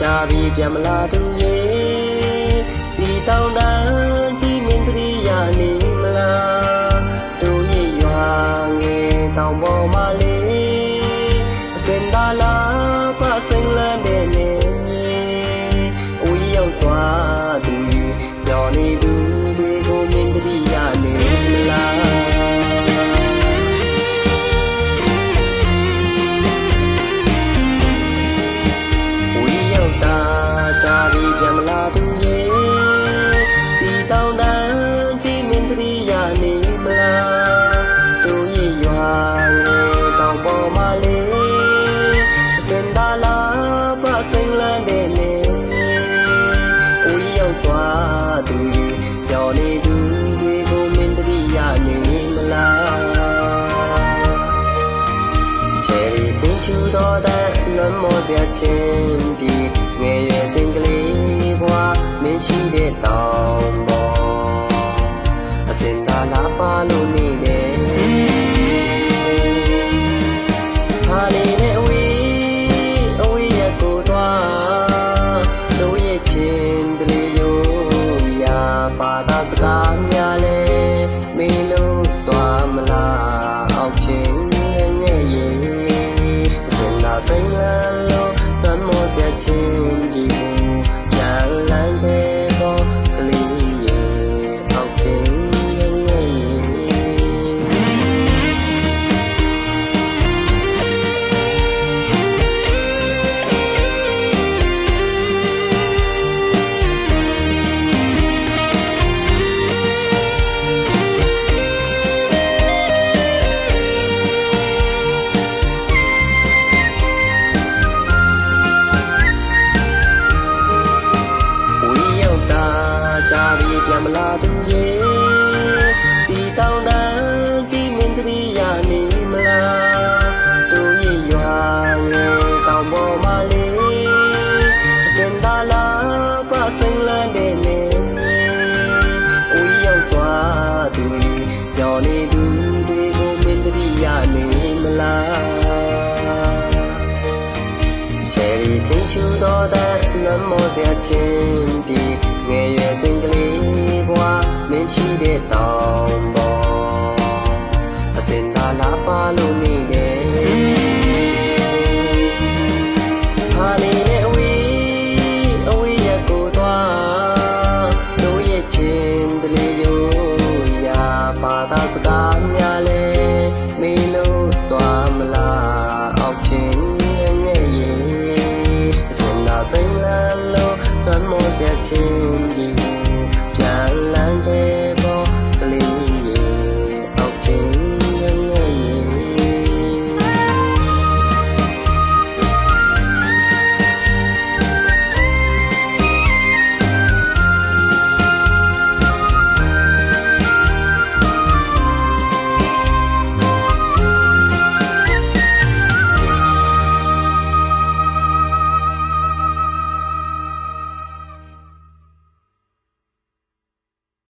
ကြာပြီပြန်မလာသူရေဒီတောင်းတန်း ဆရာချင်းပြီးငယ်ရွယ်စဉ်ကလေးဘွားမင်းရှိတဲ့တောင်ပေါ်အစင်သာလာပါလို့နေတယ်ဟာလေးနဲ့အဝေးအဝေးရကိုတော့တို့ရဲ့ချင်းကလေးရောရာပါတာစကား to ပင်ရှူသောတဲ့လွမ်းမောစရာချင်းပြီးငယ်ရွယ်စဉ်ကလေးဘွားမင်းရှိတဲ့တောင်ပေါ်အစင်သာလာပါလို့မိနေဟာနေနဲ့အဝေးအဝေးရကိုသွားတို့ရဲ့ချင်းတလေယိုရာပါသာစကားများလဲ